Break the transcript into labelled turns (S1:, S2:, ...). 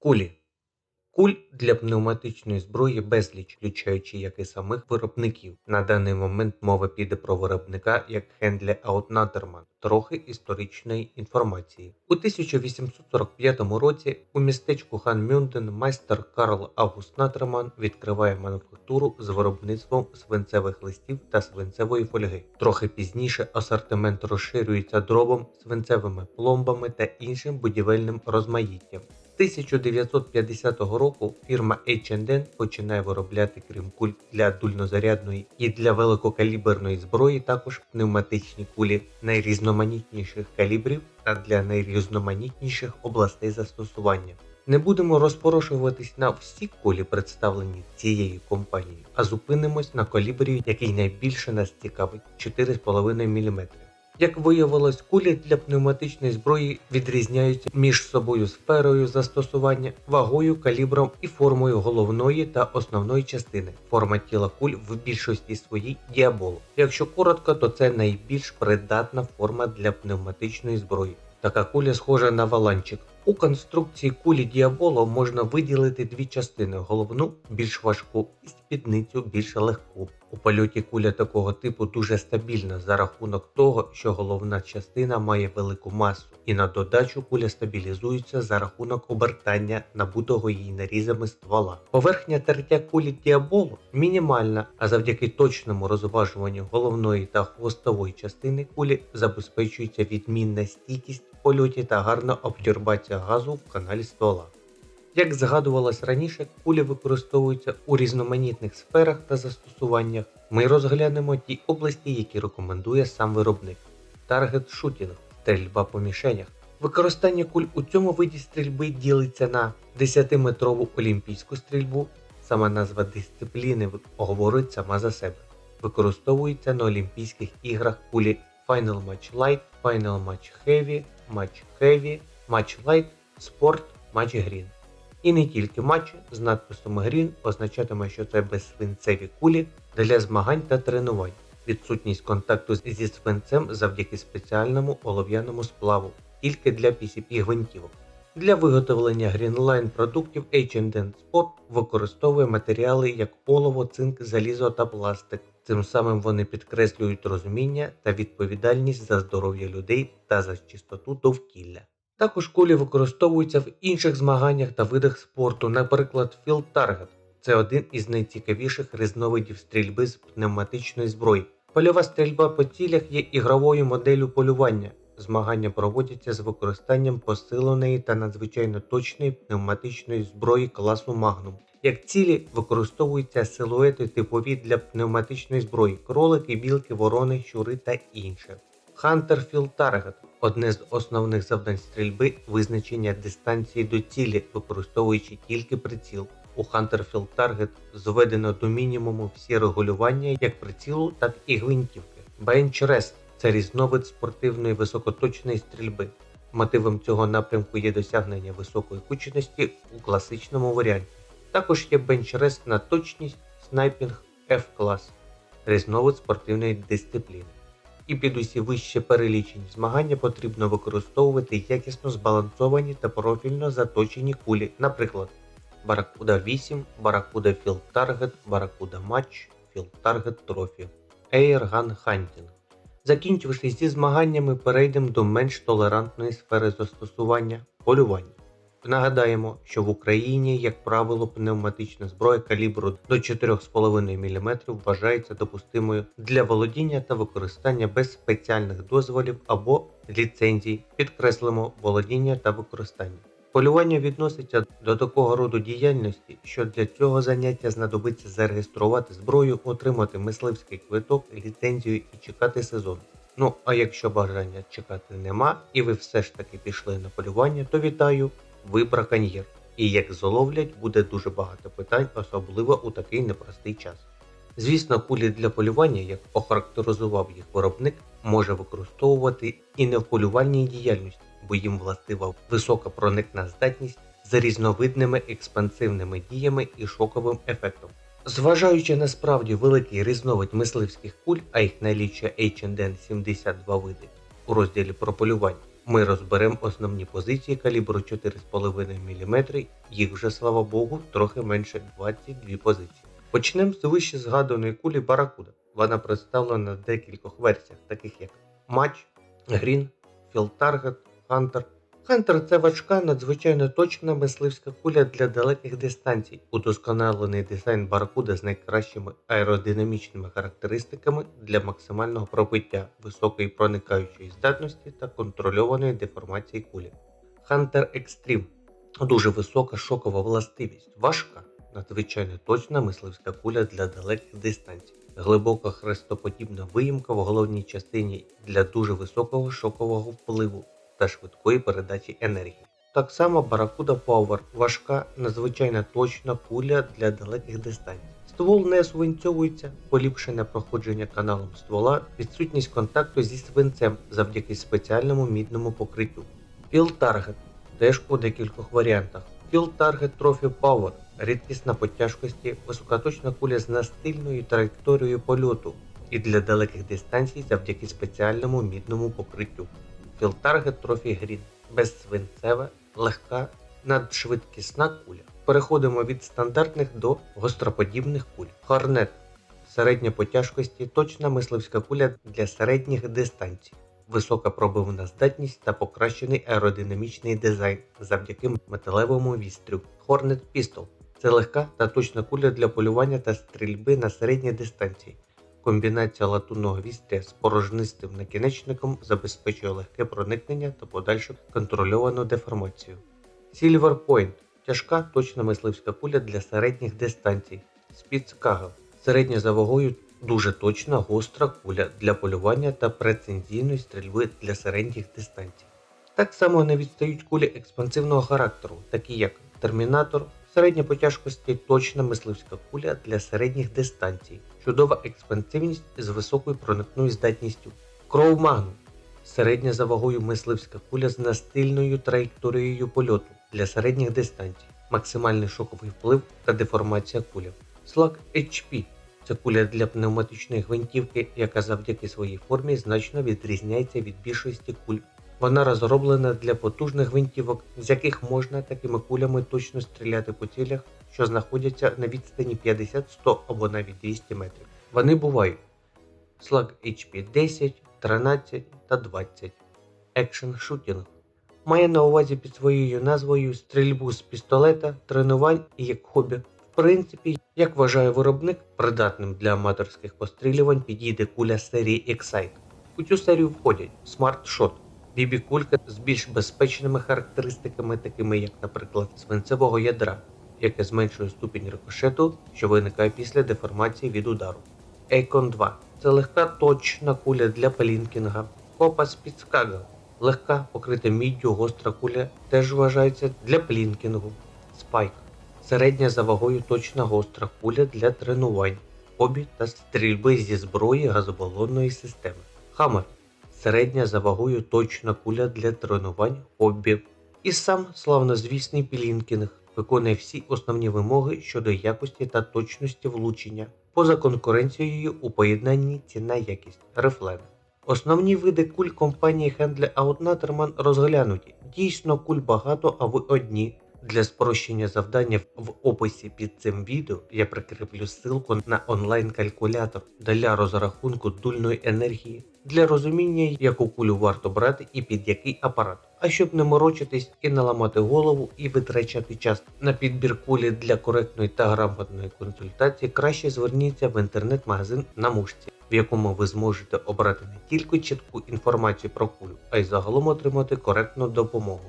S1: Кулі. Куль для пневматичної зброї безліч, включаючи як і самих виробників. На даний момент мова піде про виробника як Хендлі Аутнатерман. Трохи історичної інформації. У 1845 році у містечку Ханмюнден майстер Карл Август Натерман відкриває мануфактуру з виробництвом свинцевих листів та свинцевої фольги. Трохи пізніше асортимент розширюється дробом, свинцевими пломбами та іншим будівельним розмаїттям. 1950 року фірма H&N починає виробляти крім куль для дульнозарядної і для великокаліберної зброї також пневматичні кулі найрізноманітніших калібрів та для найрізноманітніших областей застосування. Не будемо розпорошуватись на всі кулі, представлені цією компанією, а зупинимось на калібрі, який найбільше нас цікавить 4,5 мм. Як виявилось, кулі для пневматичної зброї відрізняються між собою сферою застосування, вагою, калібром і формою головної та основної частини. Форма тіла куль в більшості своїй діаболо. Якщо коротко, то це найбільш придатна форма для пневматичної зброї. Така куля схожа на валанчик. У конструкції кулі діаболо можна виділити дві частини: головну більш важку і спідницю більш легку. У польоті куля такого типу дуже стабільна за рахунок того, що головна частина має велику масу, і на додачу куля стабілізується за рахунок обертання набутого її нарізами ствола. Поверхня тертя кулі діаболу мінімальна, а завдяки точному розважуванню головної та хвостової частини кулі забезпечується відмінна стійкість в польоті та гарна обтюрбація газу в каналі ствола. Як згадувалось раніше, кулі використовуються у різноманітних сферах та застосуваннях. Ми розглянемо ті області, які рекомендує сам виробник. Таргет шутінг стрільба по мішенях. Використання куль у цьому виді стрільби ділиться на 10-метрову олімпійську стрільбу. Сама назва дисципліни говорить сама за себе. Використовується на Олімпійських іграх кулі Final Match Light, Final Match Heavy, Match Heavy, Match Light, Sport, Match Green. І не тільки матчі з надписом Green означатиме, що це безсвинцеві кулі для змагань та тренувань. Відсутність контакту зі свинцем завдяки спеціальному олов'яному сплаву, тільки для PCP гвинтівок. Для виготовлення Greenline продуктів H&N Sport використовує матеріали як олово, цинк, залізо та пластик. Цим самим вони підкреслюють розуміння та відповідальність за здоров'я людей та за чистоту довкілля. Також кулі використовуються в інших змаганнях та видах спорту, наприклад, Target. Це один із найцікавіших різновидів стрільби з пневматичної зброї. Польова стрільба по цілях є ігровою моделлю полювання. Змагання проводяться з використанням посиленої та надзвичайно точної пневматичної зброї класу Magnum. Як цілі використовуються силуети типові для пневматичної зброї, кролики, білки, ворони, щури та інше. Hunter Field Target одне з основних завдань стрільби визначення дистанції до цілі, використовуючи тільки приціл. У Hunter Field Target зведено до мінімуму всі регулювання як прицілу, так і гвинтівки. Bench Rest це різновид спортивної високоточної стрільби. Мотивом цього напрямку є досягнення високої кучності у класичному варіанті. Також є бенчрест на точність снайпінг F-клас, різновид спортивної дисципліни. І під усі вище перелічені змагання потрібно використовувати якісно збалансовані та профільно заточені кулі, наприклад, Barracuda 8, Barracuda Field Target, Barracuda Match, Field Target Trophy, Air Gun Hunting. Закінчивши зі змаганнями, перейдемо до менш толерантної сфери застосування полювання. Нагадаємо, що в Україні, як правило, пневматична зброя калібру до 4,5 мм вважається допустимою для володіння та використання без спеціальних дозволів або ліцензій, підкреслимо володіння та використання. Полювання відноситься до такого роду діяльності, що для цього заняття знадобиться зареєструвати зброю, отримати мисливський квиток, ліцензію і чекати сезон. Ну а якщо бажання чекати нема, і ви все ж таки пішли на полювання, то вітаю! Ви браконьєр. І як зловлять, буде дуже багато питань, особливо у такий непростий час. Звісно, кулі для полювання, як охарактеризував їх виробник, може використовувати і не в полювальній діяльності, бо їм властива висока проникна здатність за різновидними експансивними діями і шоковим ефектом. Зважаючи на справді великий різновид мисливських куль, а їх налічує H&N 72 види у розділі про полювання, Ми розберемо основні позиції калібру 4,5 мм, їх вже, слава Богу, трохи менше 22 позиції. Почнемо з вище згаданої кулі Баракуда. Вона представлена в декількох версіях, таких як Матч, Грін, Field Target, Hunter – це важка, надзвичайно точна мисливська куля для далеких дистанцій, удосконалений дизайн Баракуда з найкращими аеродинамічними характеристиками для максимального пробиття, високої проникаючої здатності та контрольованої деформації кулі. Hunter Extreme дуже висока шокова властивість, важка, надзвичайно точна мисливська куля для далеких дистанцій. Глибока хрестоподібна виїмка в головній частині для дуже високого шокового впливу та швидкої передачі енергії. Так само Barracuda Power важка, надзвичайно точна куля для далеких дистанцій. Ствол не свинцьовується, поліпшене проходження каналом ствола, відсутність контакту зі свинцем завдяки спеціальному мідному покриттю. Field Target теж у декількох варіантах. Field Target Trophy Power рідкісна по тяжкості, високоточна куля з настильною траєкторією польоту і для далеких дистанцій завдяки спеціальному мідному покриттю. Target Trophy Green безсвинцева, легка, надшвидкісна куля. Переходимо від стандартних до гостроподібних куль. Hornet середня по тяжкості, точна мисливська куля для середніх дистанцій. Висока пробивна здатність та покращений аеродинамічний дизайн завдяки металевому вістрю. Hornet Pistol це легка та точна куля для полювання та стрільби на середній дистанції. Комбінація латунного вістря з порожнистим накінечником забезпечує легке проникнення та подальшу контрольовану деформацію. Silver Point тяжка точна мисливська куля для середніх дистанцій. Spitz середня за вагою дуже точна гостра куля для полювання та прецензійної стрільби для середніх дистанцій. Так само не відстають кулі експансивного характеру, такі як Термінатор, середня по тяжкості точна мисливська куля для середніх дистанцій, чудова експансивність з високою проникною здатністю. Кров Магнум середня за вагою мисливська куля з настильною траєкторією польоту для середніх дистанцій, максимальний шоковий вплив та деформація кулі. Slug HP це куля для пневматичної гвинтівки, яка завдяки своїй формі значно відрізняється від більшості куль. Вона розроблена для потужних гвинтівок, з яких можна такими кулями точно стріляти по цілях, що знаходяться на відстані 50, 100 або навіть 200 метрів. Вони бувають Slug HP 10, 13 та 20. Action Shooting має на увазі під своєю назвою стрільбу з пістолета, тренувань і як хобі. В принципі, як вважає виробник, придатним для аматорських пострілювань підійде куля серії Excite. У цю серію входять Smart Shot, бібі-кулька з більш безпечними характеристиками, такими як, наприклад, свинцевого ядра, яке зменшує ступінь рикошету, що виникає після деформації від удару. Ейкон 2 це легка точна куля для палінкінга. Копа Спіцкага легка покрита міддю гостра куля теж вважається для плінкінгу. Спайк середня за вагою точна гостра куля для тренувань, хобі та стрільби зі зброї газобалонної системи. Хаммер середня за вагою точна куля для тренувань, хобі. І сам славнозвісний Пілінкінг виконує всі основні вимоги щодо якості та точності влучення, поза конкуренцією у поєднанні ціна якість рефлен. Основні види куль компанії Handle Outnaterman розглянуті. Дійсно, куль багато, а ви одні. Для спрощення завдання в описі під цим відео я прикріплю ссылку на онлайн-калькулятор для розрахунку дульної енергії, для розуміння, яку кулю варто брати і під який апарат. А щоб не морочитись і не ламати голову і витрачати час на підбір кулі для коректної та грамотної консультації, краще зверніться в інтернет-магазин на мушці, в якому ви зможете обрати не тільки чітку інформацію про кулю, а й загалом отримати коректну допомогу.